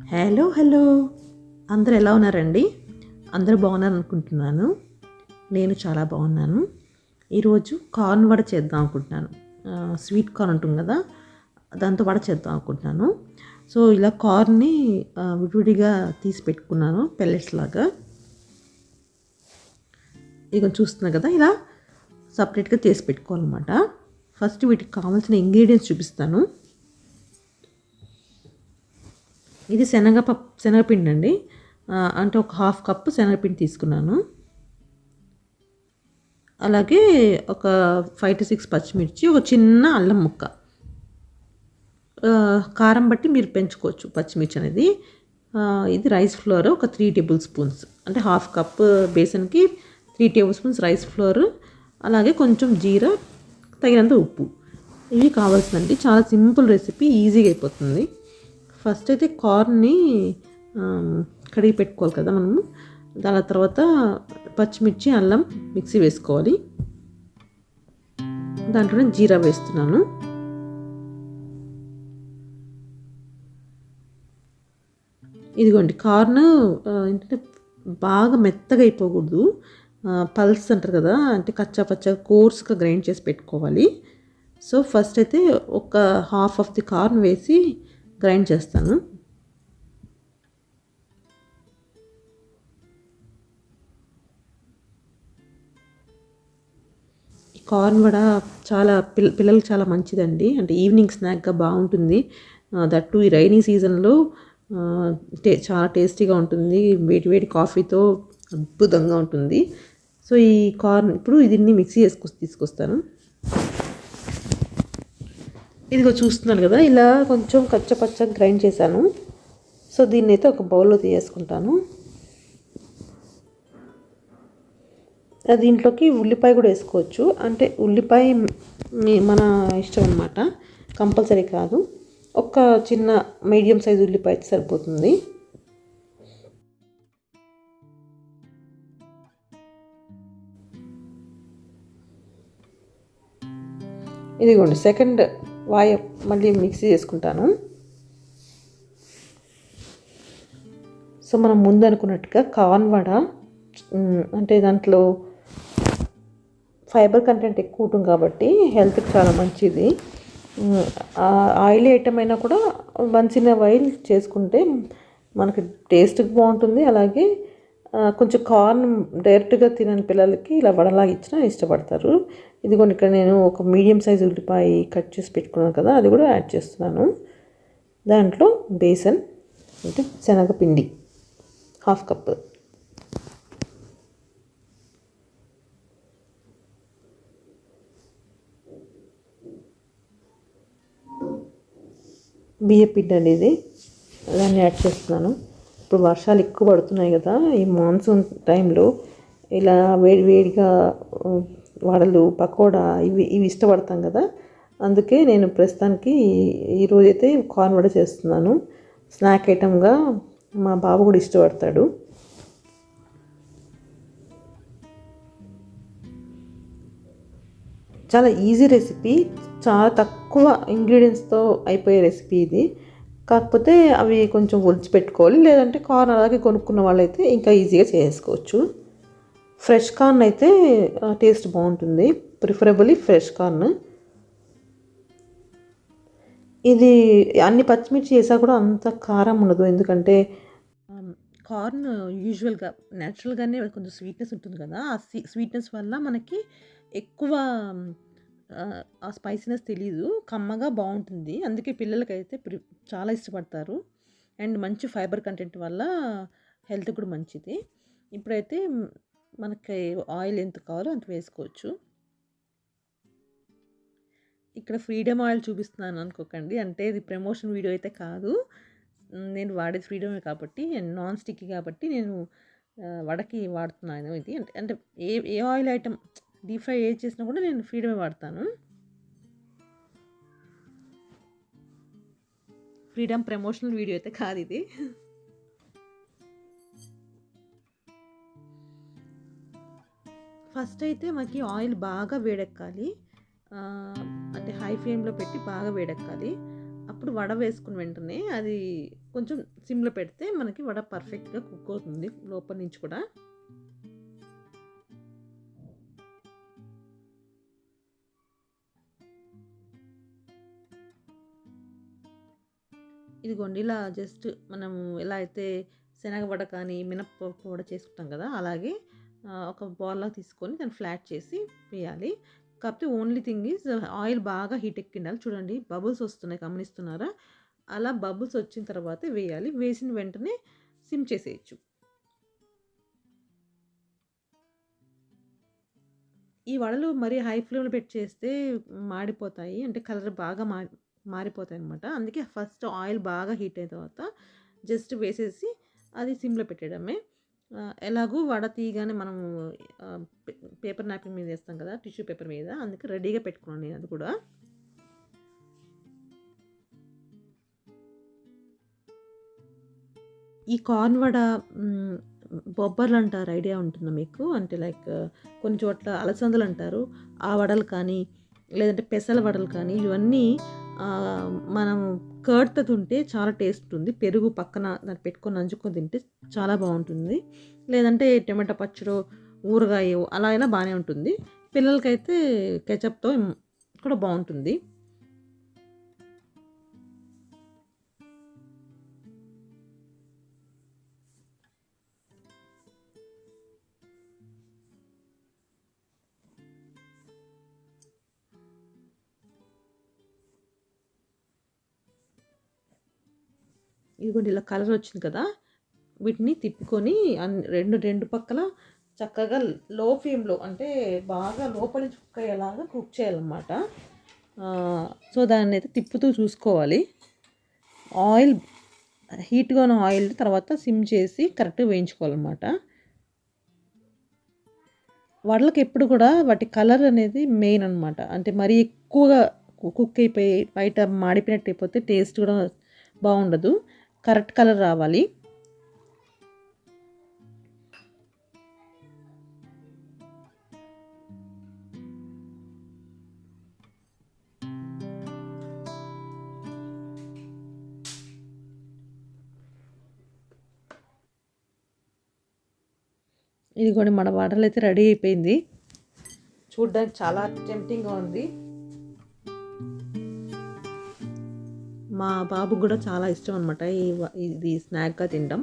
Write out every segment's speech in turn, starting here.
Hello hello అందరు ఎలా ఉన్నారండి? అందరూ బాగున్నారు అనుకుంటున్నాను నేను చాలా బాగున్నాను. ఈరోజు కార్న్ వడ చేద్దాం అనుకుంటున్నాను. స్వీట్ కార్న్ ఉంటుంది కదా దాంతో వడ చేద్దాం అనుకుంటున్నాను. సో ఇలా కార్న్ని విడివిడిగా తీసి పెట్టుకున్నాను పెల్లెట్స్ లాగా. ఇక చూస్తున్నా కదా ఇలా సపరేట్గా చేసి పెట్టుకోవాలన్నమాట. ఫస్ట్ వీటికి కావాల్సిన ఇంగ్రీడియంట్స్ చూపిస్తాను. ఇది శనగ పప్పు శనగపిండి అండి అంటే ఒక హాఫ్ కప్పు శనగపిండి తీసుకున్నాను. అలాగే ఒక ఫైవ్ టు సిక్స్ పచ్చిమిర్చి ఒక చిన్న అల్లం ముక్క. కారం బట్టి మీరు పెంచుకోవచ్చు పచ్చిమిర్చి అనేది. ఇది రైస్ ఫ్లోర్ ఒక త్రీ టేబుల్ స్పూన్స్. అంటే హాఫ్ కప్ బేసన్కి three table spoons rice flour. అలాగే కొంచెం జీరా తగినంత ఉప్పు. ఇవి కావాల్సిందండి చాలా సింపుల్ రెసిపీ ఈజీగా అయిపోతుంది. ఫస్ట్ అయితే కార్న్ని కడిగి పెట్టుకోవాలి కదా మనము. దాని తర్వాత పచ్చిమిర్చి అల్లం మిక్సీ వేసుకోవాలి. దాంట్లోనే జీరా వేస్తున్నాను. ఇదిగోండి కార్న్ ఏంటంటే బాగా మెత్తగా అయిపోకూడదు. పల్స్ అంటారు కదా అంటే కచ్చా పచ్చగా కోర్స్గా గ్రైండ్ చేసి పెట్టుకోవాలి. సో ఫస్ట్ అయితే ఒక హాఫ్ ఆఫ్ ది కార్న్ వేసి గ్రైండ్ చేస్తాను. కార్న్ వడ చాలా పిల్ల పిల్లలకి చాలా మంచిదండి. అంటే ఈవినింగ్ స్నాక్గా బాగుంటుంది. దట్టు ఈ రైనీ సీజన్లో టే చాలా టేస్టీగా ఉంటుంది. వేడి వేడి కాఫీతో అద్భుతంగా ఉంటుంది. సో ఈ కార్న్ ఇప్పుడు దీన్ని మిక్సీ చేసుకొని తీసుకొస్తాను. ఇదిగో చూస్తున్నాను కదా ఇలా కొంచెం కచ్చపచ్చగా గ్రైండ్ చేశాను. సో దీన్ని అయితే ఒక బౌల్లో తీసేసుకుంటాను. దీంట్లోకి ఉల్లిపాయ కూడా వేసుకోవచ్చు. అంటే ఉల్లిపాయ మీ మన ఇష్టం అనమాట కంపల్సరీ కాదు. ఒక చిన్న మీడియం సైజ్ ఉల్లిపాయ అయితే సరిపోతుంది. ఇదిగోండి సెకండ్ వాయ మళ్ళీ మిక్సీ చేసుకుంటాను. సో మనం ముందు అనుకున్నట్టుగా కార్న్ వడ అంటే దాంట్లో ఫైబర్ కంటెంట్ ఎక్కువ ఉంటుంది కాబట్టి హెల్త్కి చాలా మంచిది. ఆయిలీ ఐటమ్ అయినా కూడా వన్స్ ఇన్ ఆయిల్ చేసుకుంటే మనకి టేస్ట్కి బాగుంటుంది. అలాగే కొంచెం కార్న్ డైరెక్ట్గా తినని పిల్లలకి ఇలా వడలాగా ఇచ్చినా ఇష్టపడతారు. ఇదిగోండి ఇక్కడ నేను ఒక మీడియం సైజ్ ఉల్లిపాయ కట్ చేసి పెట్టుకున్నాను కదా అది కూడా యాడ్ చేస్తున్నాను. దాంట్లో బేసన్ అంటే శనగపిండి హాఫ్ కప్ బియ్య పిండి అనేది దాన్ని యాడ్ చేస్తున్నాను. ఇప్పుడు వర్షాలు ఎక్కువ పడుతున్నాయి కదా ఈ మాన్సూన్ టైంలో ఇలా వేడి వేడిగా వడలు పకోడా ఇవి ఇవి ఇష్టపడతాం కదా. అందుకే నేను ప్రస్తుతానికి ఈరోజైతే కార్న్ వడ చేస్తున్నాను. స్నాక్ ఐటమ్గా మా బాబు కూడా ఇష్టపడతాడు. చాలా ఈజీ రెసిపీ చాలా తక్కువ ఇంగ్రీడియంట్స్తో అయిపోయే రెసిపీ ఇది. కాకపోతే అవి కొంచెం ఒలిచి పెట్టుకోవాలి. లేదంటే కార్న్ అలాగే కొనుక్కున్న వాళ్ళైతే ఇంకా ఈజీగా చేసుకోవచ్చు. ఫ్రెష్ కార్న్ అయితే టేస్ట్ బాగుంటుంది. Preferably fresh corn. ఇది అన్ని పచ్చిమిర్చి వేసా కూడా అంత కారం ఉండదు. ఎందుకంటే కార్న్ యూజువల్గా న్యాచురల్గానే కొంచెం స్వీట్నెస్ ఉంటుంది కదా. ఆ స్వీట్నెస్ వల్ల మనకి ఎక్కువ ఆ, స్పైసీనెస్ తెలీదు. కమ్మగా బాగుంటుంది. అందుకే పిల్లలకైతే ప్రి చాలా ఇష్టపడతారు. అండ్ మంచి ఫైబర్ కంటెంట్ వల్ల హెల్త్ కూడా మంచిది. ఇప్పుడైతే మనకి ఆయిల్ ఎంత కావాలో అంత వేసుకోవచ్చు. ఇక్కడ ఫ్రీడమ్ ఆయిల్ చూపిస్తున్నాను అనుకోకండి. అంటే ఇది ప్రమోషన్ వీడియో అయితే కాదు. నేను వాడేది ఫ్రీడమే కాబట్టి అండ్ నాన్ స్టిక్ కాబట్టి నేను వడకి వాడుతున్నాను ఇది. అంటే అంటే ఏ ఏ ఆయిల్ ఐటమ్ డీప్ ఫ్రై ఏది చేసినా కూడా నేను ఫ్రీడమే వాడతాను. ఫ్రీడమ్ ప్రమోషనల్ వీడియో అయితే కాదు ఇది. ఫస్ట్ అయితే మనకి ఆయిల్ బాగా వేడెక్కాలి. అంటే హై ఫ్లేమ్లో పెట్టి బాగా వేడెక్కాలి. అప్పుడు వడ వేసుకుని వెంటనే అది కొంచెం సిమ్లో పెడితే మనకి వడ పర్ఫెక్ట్గా కుక్ అవుతుంది లోపల నుంచి కూడా. ఇదిగోండి ఇలా జస్ట్ మనం ఎలా అయితే శనగ వడ కానీ మినప్పప్పు వడ చేసుకుంటాం కదా అలాగే ఒక బాల్లా తీసుకొని దాన్ని ఫ్లాట్ చేసి వేయాలి. కాకపోతే ఓన్లీ థింగ్ ఈజ్ ఆయిల్ బాగా హీట్ ఎక్కిండాలి. చూడండి బబుల్స్ వస్తున్నాయి గమనిస్తున్నారా? అలా బబుల్స్ వచ్చిన తర్వాత వేయాలి. వేసిన వెంటనే సిమ్ చేసేయచ్చు. ఈ వడలు మరీ హై ఫ్లేమ్లో పెట్టి చేస్తే మాడిపోతాయి. అంటే కలర్ బాగా మా మారిపోతాయి అనమాట అందుకే ఫస్ట్ ఆయిల్ బాగా హీట్ అయిన తర్వాత జస్ట్ వేసేసి అది సిమ్లో పెట్టడమే ఎలాగూ వడ తీయగానే మనం పేపర్ నాప్కిన్ మీద వేస్తాం కదా టిష్యూ పేపర్ మీద అందుకే రెడీగా పెట్టుకున్నాను నేను అది కూడా. ఈ కార్న్ వడ బొబ్బర్లు అంటారు ఐడియా ఉంటుందా మీకు? అంటే లైక్ కొన్ని చోట్ల అలసందలు అంటారు ఆ వడలు కానీ లేదంటే పెసల వడలు కానీ ఇవన్నీ మనం కర్డ్తో తింటే చాలా టేస్ట్ ఉంటుంది పెరుగు పక్కన దాన్ని పెట్టుకొని నంచుకొని తింటే చాలా బాగుంటుంది. లేదంటే టమాటా పచ్చడి ఊరగాయ అలా అయినా బాగానే ఉంటుంది. పిల్లలకైతే కెచప్తో కూడా బాగుంటుంది. ఇదిగోండి ఇలా కలర్ వచ్చింది కదా వీటిని తిప్పుకొని రెండు రెండు పక్కల చక్కగా లో ఫ్లేమ్లో అంటే బాగా లోపలి నుంచి కుక్ అయ్యేలాగా కుక్ చేయాలన్నమాట సో దాన్ని అయితే తిప్పుతూ చూసుకోవాలి. ఆయిల్ హీట్గా ఉన్న ఆయిల్ తర్వాత సిమ్ చేసి కరెక్ట్గా వేయించుకోవాలన్నమాట. వడలకి ఎప్పుడు కూడా వాటి కలర్ అనేది మెయిన్ అనమాట అంటే మరీ ఎక్కువగా కుక్ అయిపోయి బయట మాడిపోయినట్టు అయిపోతే టేస్ట్ కూడా బాగుండదు. కరెక్ట్ కలర్ రావాలి. ఇదిగోండి మన వాటర్లు అయితే రెడీ అయిపోయింది. చూడ్డానికి చాలా టెంప్టింగ్గా ఉంది. మా బాబుకు కూడా చాలా ఇష్టం అనమాట ఈ ఇది స్నాక్గా తినడం.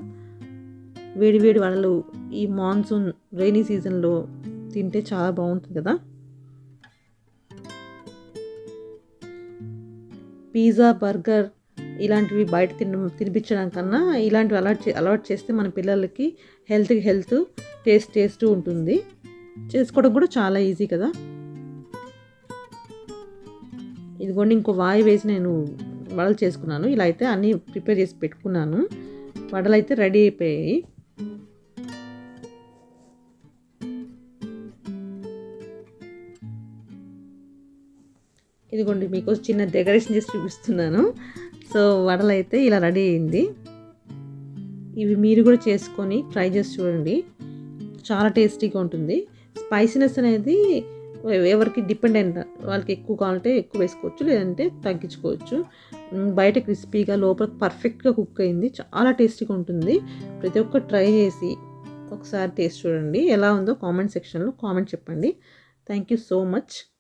వేడి వేడి వడలు ఈ మాన్సూన్ రైనీ సీజన్లో తింటే చాలా బాగుంటుంది కదా. పిజ్జా బర్గర్ ఇలాంటివి బయట తిన తినిపించడం కన్నా ఇలాంటివి అలవాటు చే అలవాటు చేస్తే మన పిల్లలకి హెల్త్కి హెల్త్ టేస్ట్ టేస్ట్ ఉంటుంది. చేసుకోవడం కూడా చాలా ఈజీ కదా. ఇదిగోండి ఇంకో వాయి వేసి నేను వడలు చేసుకున్నాను. ఇలా అయితే అన్నీ ప్రిపేర్ చేసి పెట్టుకున్నాను. వడలు అయితే రెడీ అయిపోయాయి. ఇదిగోండి మీకు చిన్న డెకరేషన్ చేసి చూపిస్తున్నాను. సో వడలు అయితే ఇలా రెడీ అయింది. ఇవి మీరు కూడా చేసుకొని ట్రై చేసి చూడండి. చాలా టేస్టీగా ఉంటుంది. స్పైసీనెస్ అనేది ఎవరికి డిపెండ్ అయిన వాళ్ళకి ఎక్కువ కావాలంటే ఎక్కువ వేసుకోవచ్చు లేదంటే తగ్గించుకోవచ్చు. బయట క్రిస్పీగా లోపల పర్ఫెక్ట్గా కుక్ అయింది చాలా టేస్టీగా ఉంటుంది. ప్రతి ఒక్క ట్రై చేసి ఒకసారి టేస్ట్ చూడండి. ఎలా ఉందో కామెంట్ సెక్షన్లో కామెంట్ చెప్పండి. Thank you so much.